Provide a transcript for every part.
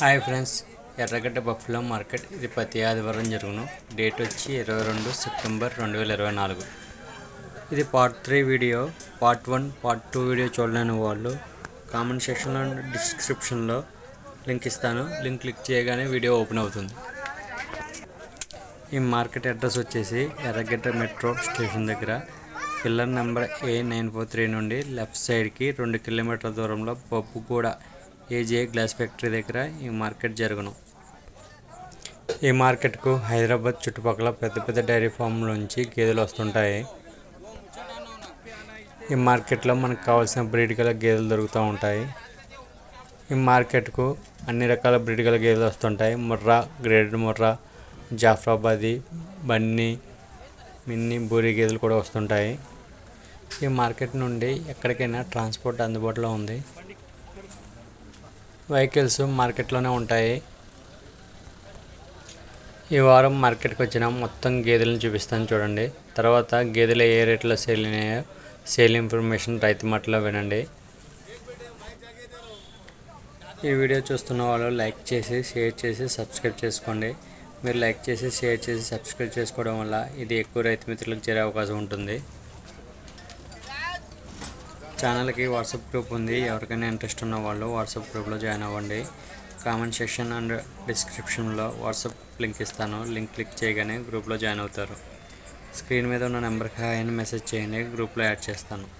Hi friends Erragadda buffalo market. ఇది ప్రతి ఆదివారం జరుగును. డేట్ వచ్చి ఇరవై రెండు సెప్టెంబర్ రెండు వేల ఇరవై నాలుగు. ఇది part three video part one part two video చూడలేని వాళ్ళు కామెంట్ సెక్షన్లో డిస్క్రిప్షన్లో లింక్ ఇస్తాను. లింక్ క్లిక్ చేయగానే వీడియో ఓపెన్ అవుతుంది. ఈ మార్కెట్ అడ్రస్ వచ్చేసి ఎర్రగడ్డ మెట్రో స్టేషన్ దగ్గర. Pillar number A nine four three నుండి లెఫ్ట్ సైడ్కి రెండు కిలోమీటర్ల దూరంలో పప్పుగూడ ఏజే గ్లాస్ ఫ్యాక్టరీ దగ్గర ఈ మార్కెట్ జరుగును. ఈ మార్కెట్కు హైదరాబాద్ చుట్టుపక్కల పెద్ద పెద్ద డైరీ ఫామ్ల నుంచి గేదెలు వస్తుంటాయి. ఈ మార్కెట్లో మనకు కావాల్సిన బ్రీడ్ గల గేదెలు దొరుకుతూ ఉంటాయి. ఈ మార్కెట్కు అన్ని రకాల బ్రీడ్ గల గేదెలు వస్తుంటాయి. ముర్రా గ్రేడెడ్ ముర్రా జాఫ్రాబాదీ బన్నీ మిన్ని బూరి గేదెలు కూడా వస్తుంటాయి. ఈ మార్కెట్ నుండి ఎక్కడికైనా ట్రాన్స్పోర్ట్ అందుబాటులో ఉంది. వెహికల్స్ మార్కెట్లోనే ఉంటాయి. ఈ వారం మార్కెట్కి వచ్చిన మొత్తం గేదెలను చూపిస్తాను చూడండి. తర్వాత గేదెలు ఏ రేట్లో సేల్ అయినాయో సేల్ ఇన్ఫర్మేషన్ రైతు మాటలో వినండి. ఈ వీడియో చూస్తున్న వాళ్ళు లైక్ చేసి షేర్ చేసి సబ్స్క్రైబ్ చేసుకోండి. మీరు లైక్ చేసి షేర్ చేసి సబ్స్క్రైబ్ చేసుకోవడం వల్ల ఇది ఎక్కువ రైతు మిత్రులకు చేరే అవకాశం ఉంటుంది. ఛానల్కి వాట్సాప్ గ్రూప్ ఉంది. ఎవరికైనా ఇంట్రెస్ట్ ఉన్న వాళ్ళు వాట్సాప్ గ్రూప్లో జాయిన్ అవ్వండి. కామెంట్ సెక్షన్ అండ్ డిస్క్రిప్షన్లో వాట్సాప్ లింక్ ఇస్తాను. లింక్ క్లిక్ చేయగానే గ్రూప్లో జాయిన్ అవుతారు. స్క్రీన్ మీద ఉన్న నెంబర్కి హాయ్ అని మెసేజ్ చేయండి. గ్రూప్లో యాడ్ చేస్తాను.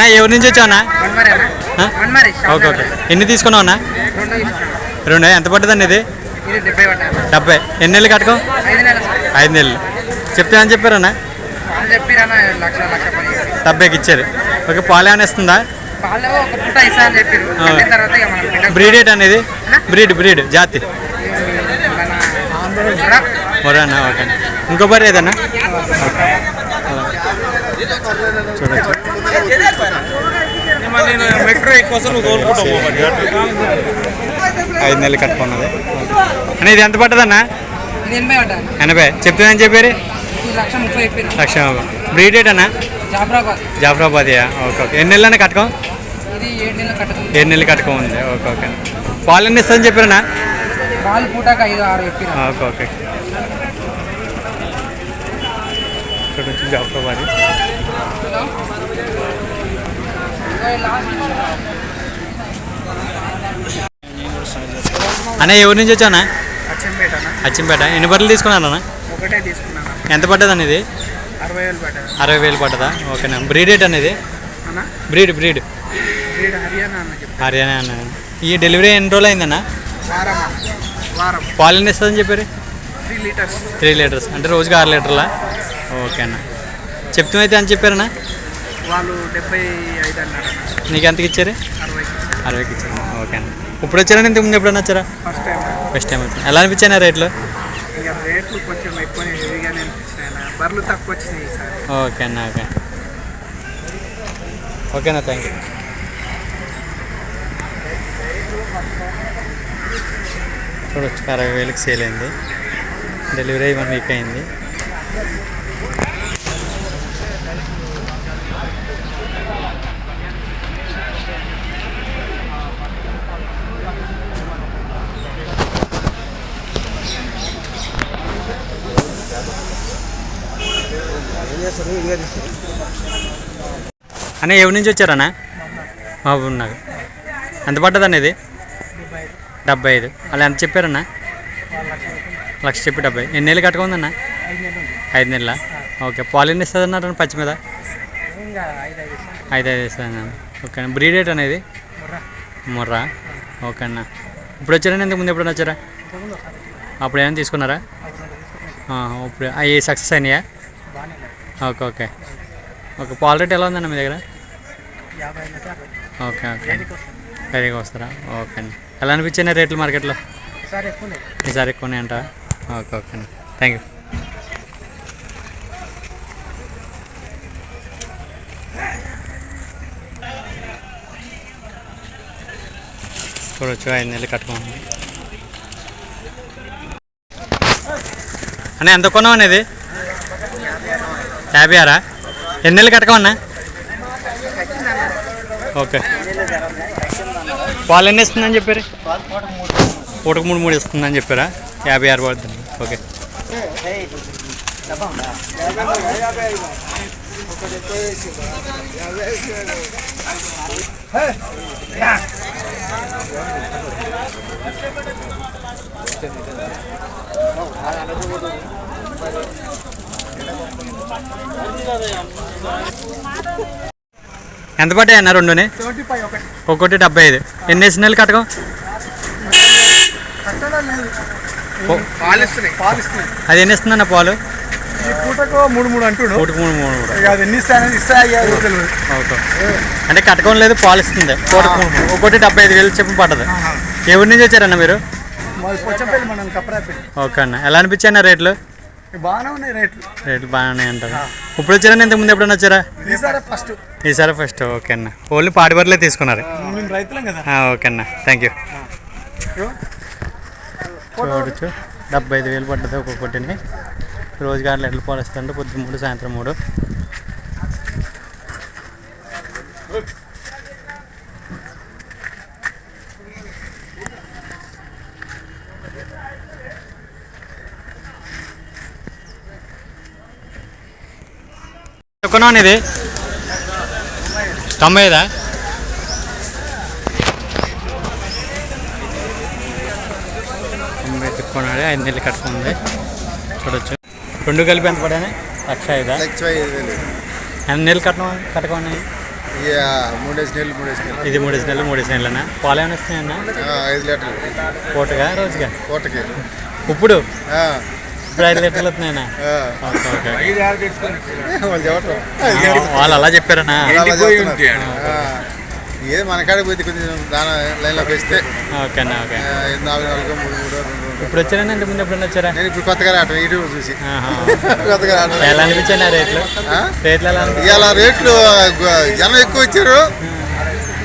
అన్నా ఎవరి నుంచి వచ్చావు అన్నా? మన్మరి అన్న. ఆ? మన్మరి, ఓకే ఓకే. ఎన్ని తీసుకున్నావు అన్నా? రెండు ఎంత పడ్డదండి ఇది? ఇది డెబ్బై ఎన్ని నెలలు కట్టుకో? ఐదు నెలలు. చెప్తే అని చెప్పారన్నా చెప్పి. డెబ్బైకి ఇచ్చారు. ఓకే పాలు ఏమైనా ఇస్తుందా వాళ్ళు ఒక పూట ఇస్తా అని చెప్పారు ఆ. కట్టిన తర్వాత ఇక మనం బిడ్డకు బ్రీడ్ ఏంటి అనేది బ్రీడ్ బ్రీడ్ జాతి. మొరన్నా ఓకే ఇంకో బర్రె ఏదన్నా? చూడొచ్చు. మెట్రో ఐదు నెలలు కట్టుకున్నది అన్న ఇది ఎంత పడ్డదన్నా? ఇది ఎనభై. చెప్తుందని చెప్పారు? లక్ష బ్రీడ్ ఏంటన్నా జాఫరాబాద్. జాఫరాబాదియా? Okay okay. ఎన్ని నెలలన్నా కట్టుకో? ఏడు నెలలు కట్టుకో. ఉంది. Okay okay. పాలు ఎన్ని ఇస్తుందని చెప్పారన్నా? చెప్పారు ఓకే. ఓకే చూడొచ్చు జాఫరాబాది అన్న ఎవరి నుంచి వచ్చానా అచ్చంపేట ఎన్ని బట్టలు తీసుకున్నారన్న ఒకటే తీసుకున్నాను ఎంత పడ్డది అనేది అరవై వేలు పడ్డాను అరవై వేలు పడ్డదా? ఓకేనా బ్రీడ్ ఏంటి అనేది బ్రీడ్ బ్రీడ్. హర్యానా అన్న ఈ డెలివరీ ఎన్ని రోజులు అయిందన్న వారం పాలు ఎన్ని ఇస్తుందని చెప్పారు. Three litres. Three litres. అంటే రోజుకి ఆరు లీటర్లా? ఓకే అన్న. చెప్తామైతే అని చెప్పారన్నా? వాళ్ళు డెబ్బై ఐదు అన్నారు అన్న నీకు ఎంతకి ఇచ్చారు? అరవైకి అరవైకి ఇచ్చారు. ఓకే అన్న. ఇప్పుడు వచ్చారా? ఇంతకు ముందు ఎప్పుడన్నా వచ్చారా? ఫస్ట్ టైం ఫస్ట్ టైం వచ్చాను ఎలా అనిపించాయి రేట్లు? ఇక రేట్లు కొంచెం ఎక్కువ హెవీగానే బర్రెలు తక్కువ వచ్చినాయి సార్ ఓకే అన్న ఓకే. ఓకేనా థ్యాంక్ యూ చూడొచ్చు అరవై వేలకు సేల్ అయింది. డెలివరీ అయ్యి వన్ వీక్ అయింది. అన్న ఎవరి నుంచి వచ్చారన్నా? మహబూబ్ నాకు. ఎంత పడ్డదన్న ఇది? డెబ్బై ఐదు. అలా ఎంత చెప్పారన్నా? లక్ష చెప్పి డెబ్బై. ఎన్ని నెలలు కట్టుకుందన్న ఐదు నెలల? ఓకే. పాలు ఎన్ని ఇస్తుంది అన్నారు పచ్చి మీద? ఐదు ఐదు ఇస్తుంది అన్న ఓకే అన్న బ్రీడ్ రేట్ అనేది? ముర్రా. ఓకే అన్న ఇప్పుడు వచ్చారా? ఇంతకు ముందు ఎప్పుడైనా వచ్చారా అప్పుడు ఏమైనా తీసుకున్నారా? ఇప్పుడు అవి సక్సెస్ అయినాయా? Okay okay. ఓకే పాల రేట్ ఎలా ఉందన్న మీ దగ్గర? Okay okay. ఖరీగా వస్తారా? ఓకే. అండి ఎలా అనిపించాయి రేట్లు మార్కెట్లో? సార్ ఎక్కువ ఈసారి ఎక్కువనే అంట ఓకే ఓకే అండి థ్యాంక్ యూ చూడొచ్చు ఐదు నెలలు కట్టుకోండి అన్న ఎంత కొన్నాం అనేది యాభై ఆరా ఎన్ని నెలలు కట్టుకోమన్నా ఓకే పాలు ఎన్ని ఇస్తుందని చెప్పారు పూటకు మూడు మూడు ఇస్తుందని చెప్పారా యాభై ఆరు పడుతుంది ఓకే. ఎంత పడ్డాయి అన్న రెండుని? ఒకటి. డెబ్బై ఐదు. ఎన్ని వేసిన నెలలు కట్టకం కట్టడం లేదు అది ఎన్ని ఇస్తుందన్న పాలు? ఈ పూటకు మూడు మూడు అంటుడు. ఒకటి మూడు మూడు మూడు. ఇక అది ఎన్ని ఇస్తాయని ఇస్తాయి తెలియదు ఓకే. అంటే కట్టకం లేదు పాలు ఇస్తుంది. మూడు మూడు. ఒకటి డెబ్బై ఐదు వేలు చెప్పి పడ్డది. ఊరి నుంచి వచ్చారన్న మీరు? మనం కప్పరాపల్లి. ఓకే అన్న. ఎలా రేట్లు? బాగానే ఉన్నాయి రేట్లు. రేట్లు బాగానే అంటారు. ఇప్పుడు వచ్చారని ఇంతకు ముందు ఎప్పుడైనా వచ్చారా? ఈసారి ఫస్ట్. ఈసారి ఫస్ట్. ఓకే అన్న. ఓన్లీ పాడి బర్రెలే తీసుకున్నారు. రైతులం కదా. ఓకే అన్న. Thank you. చూడొచ్చు. డెబ్బై ఐదు వేలు పడ్డది ఒక్కొక్కటిని రోజు గారు ఎడ్లు పాలిస్తుంటే పొద్దున్న మూడు సాయంత్రం మూడు. కొన్నాను ఇది తొంభై ఐదా తిప్పుకున్నాడు ఐదు నెలలు కట్టుకుంది. చూడొచ్చు. రెండు కలిపి ఎంత పడాయి లక్ష ఐదా? లక్ష ఐదు వేలు. ఎన్ని నెలలు కట్టడం కట్టుకోండి మూడేసి నెలలు మూడేసి నెలలు. ఇది మూడేసి నెలలు మూడేసి నెలలనా? పాలు ఏమైనా వస్తున్నాయన్నా ఆ, ఐదు లీటర్లు. పూటగా రోజుగా పూటకి ఇప్పుడు ఐదు లీటర్లు వస్తున్నాయన్నా ఆ. ఓకే ఓకే వాళ్ళు అలా చెప్పారనా? ఏది మన కాడికి పోతే కొంచెం దాని లైన్లోకి వస్తే ఓకే అన్న ఓకే నాలుగు నాలుగు మూడు మూడు రెండు రెండు ఇప్పుడు వచ్చారన్నా ఇంత ముందు ఎప్పుడన్నా వచ్చారా? నేను ఇప్పుడు కొత్తగా రావటం యూట్యూబ్ చూసి. కొత్తగా రావటం. ఎలా అనిపించాయి ఆ రేట్లు? రేట్లు ఎలా ఇవాళ రేట్లు జనం ఎక్కువ వచ్చారు.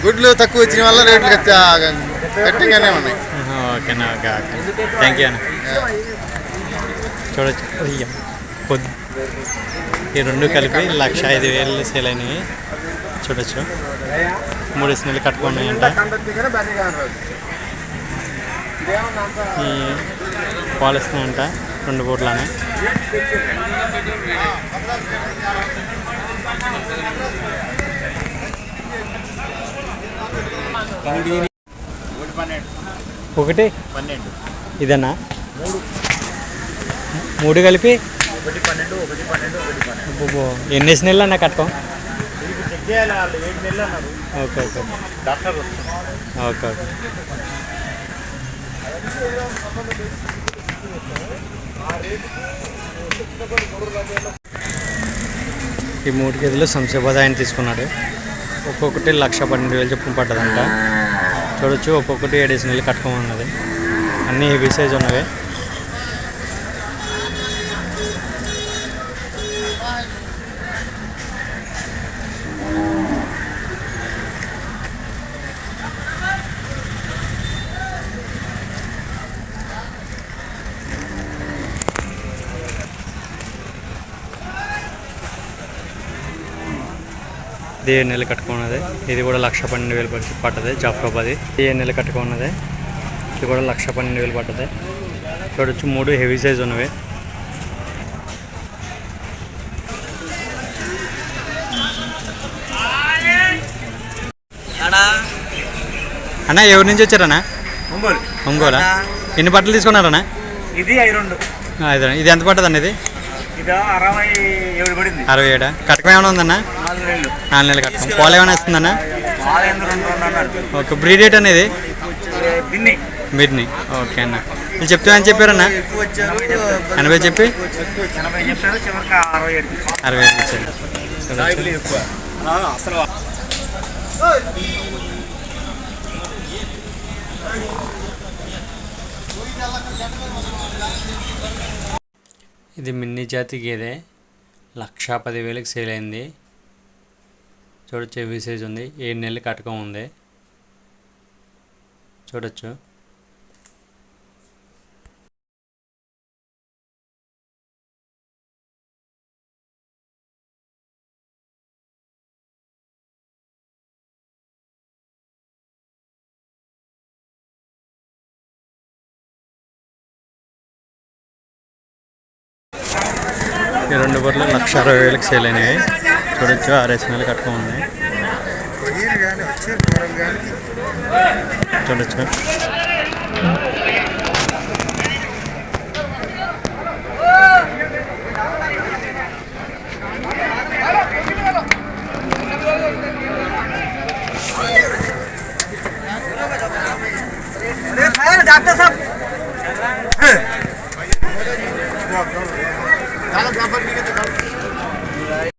గుడ్లు తక్కువ వచ్చిన వల్ల రేట్లు గట్టి- గట్టిగానే ఉన్నాయి. ఓకేనా ఓకే ఓకే థ్యాంక్ యూ అన్న. చూడొచ్చు. పొద్దు. ఈ రెండు కలిపి లక్ష ఐదు వేలు సేల్ అయినాయి. చూడొచ్చు. మూడు నెలలు కట్టుకున్నాయంట. ఈ పాలిస్తున్నాయంట రెండు పూట్లనే ఒకటి పన్నెండు ఇదన్నా మూడు కలిపి? ఒకటి పన్నెండు ఒకటి పన్నెండు ఒకటి పన్నెండు ఎన్ని వేసిన అన్న కట్టుకో. చేయాలి వాళ్ళు ఏడు నెలలు అన్నారు. Okay okay. Doctor okay okay. ఈ మూడు కేజీలు శంషాబాద్ ఆయన తీసుకున్నాడు. ఒక్కొక్కటి లక్ష పన్నెండు వేలు చొప్పున పడ్డదంట. చూడొచ్చు ఒక్కొక్కటి ఏడేసి నెలలు కట్టుకోమన్నది. అన్నీ హెవీ సైజ్ ఉన్నవి. ఇది ఏడు నెలలు కట్టుకున్నది. ఇది కూడా లక్ష పన్నెండు వేలు పట్టి పట్టదు జాఫ్రాబాది. ఇది ఏడు నెలలు కట్టుకున్నది. ఇది కూడా లక్ష పన్నెండు వేలు పట్టదు చూడొచ్చు మూడు హెవీ సైజ్ ఉన్నవి. అన్న ఎవరి నుంచి వచ్చారన్నా? ఒంగోలు. ఒంగోలా? ఎన్ని బట్టలు తీసుకున్నారన్నా? ఇది ఐదు. ఇది ఎంత ఇది? ఇది అరవై ఏడు పడింది. అరవై ఏడా? కటకం ఏమైనా ఉందన్నా? నాలుగు నెలలు. కట్టకం పాలు ఏమైనా ఇస్తుందన్నా? ఓకే బ్రీడ్ రేట్ అనేది? మిడ్ని ఓకే అన్న. మీరు చెప్తా అని చెప్పారన్నా? ఎనభై చెప్పి? అరవై ఏడు ఇచ్చారు ఇది మిన్ని జాతి గేదె. లక్షా పదివేలకు సేల్ అయింది. చూడొచ్చు హెవీ సైజ్ ఉంది. ఏడు నెలలు కటకం ఉంది. చూడొచ్చు. ఈ రెండు బర్రెలు లక్ష అరవై వేలకు సేల్ అయినాయి. చూడొచ్చు ఆరేసి నెలలు కట్టుకో ఉంది. చూడొచ్చు